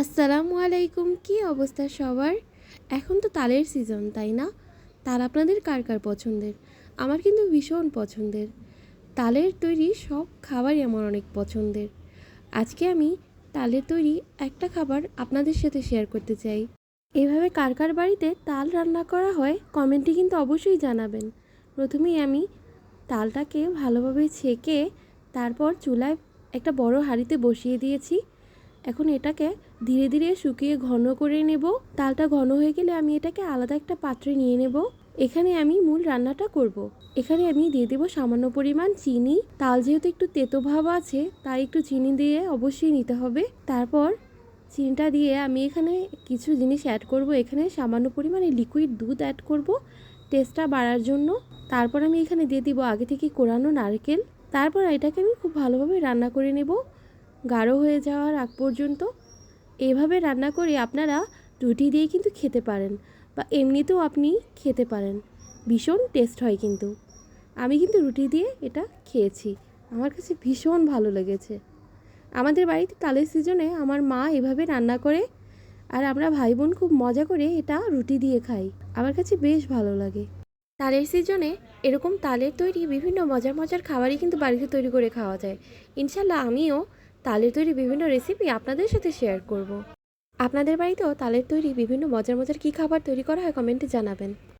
আসসালামু আলাইকুম, কি অবস্থা সবার? এখন তো তালের সিজন তাই না? তাল আপনাদের কার কার পছন্দের? আমার কিন্তু ভীষণ পছন্দের। তালের তৈরি সব খাবারই আমার অনেক পছন্দের। আজকে আমি তালের তৈরি একটা খাবার আপনাদের সাথে শেয়ার করতে চাই। এভাবে কার কার বাড়িতে তাল রান্না করা হয় কমেন্টে কিন্তু অবশ্যই জানাবেন। প্রথমেই আমি তালটাকে ভালোভাবে ছেঁকে তারপর চুলায় একটা বড় হাঁড়িতে বসিয়ে দিয়েছি। এখন এটাকে ধীরে ধীরে শুকিয়ে ঘন করে নেব। তালটা ঘন হয়ে গেলে আমি এটাকে আলাদা একটা পাত্রে নিয়ে নেব। এখানে আমি মূল রান্নাটা করব। এখানে আমি দিয়ে দেবো সামান্য পরিমাণ চিনি। তাল যেহেতু একটু তেতো ভাব আছে, তাই একটু চিনি দিয়ে অবশ্যই নিতে হবে। তারপর চিনিটা দিয়ে আমি এখানে কিছু জিনিস অ্যাড করব। এখানে সামান্য পরিমাণে লিকুইড দুধ অ্যাড করব। টেস্টটা বাড়ার জন্য। তারপর আমি এখানে দিয়ে দিব আগে থেকে কোরানো নারকেল। তারপর এটাকে আমি খুব ভালোভাবে রান্না করে নেব। গাঢ় হয়ে যাওয়ার আগ পর্যন্ত? এভাবে রান্না করে আপনারা রুটি দিয়ে কিন্তু খেতে পারেন বা এমনিতেও আপনি খেতে পারেন। ভীষণ টেস্ট হয় কিন্তু। আমি কিন্তু রুটি দিয়ে এটা খেয়েছি। আমার কাছে ভীষণ ভালো লেগেছে। আমাদের বাড়িতে তালের সিজনে আমার মা এভাবে রান্না করে আর আমরা ভাই বোন খুব মজা করে এটা রুটি দিয়ে খাই। আমার কাছে বেশ ভালো লাগে। তালের সিজনে এরকম তালের তৈরি বিভিন্ন মজার মজার খাবারই কিন্তু বাড়িতে তৈরি করে খাওয়া যায়। ইনশাল্লাহ আমিও তালের তৈরি বিভিন্ন রেসিপি আপনাদের সাথে শেয়ার করব। আপনাদের বাড়িতেও তালের তৈরি বিভিন্ন মজার মজার কী খাবার তৈরি করা হয় কমেন্টে জানাবেন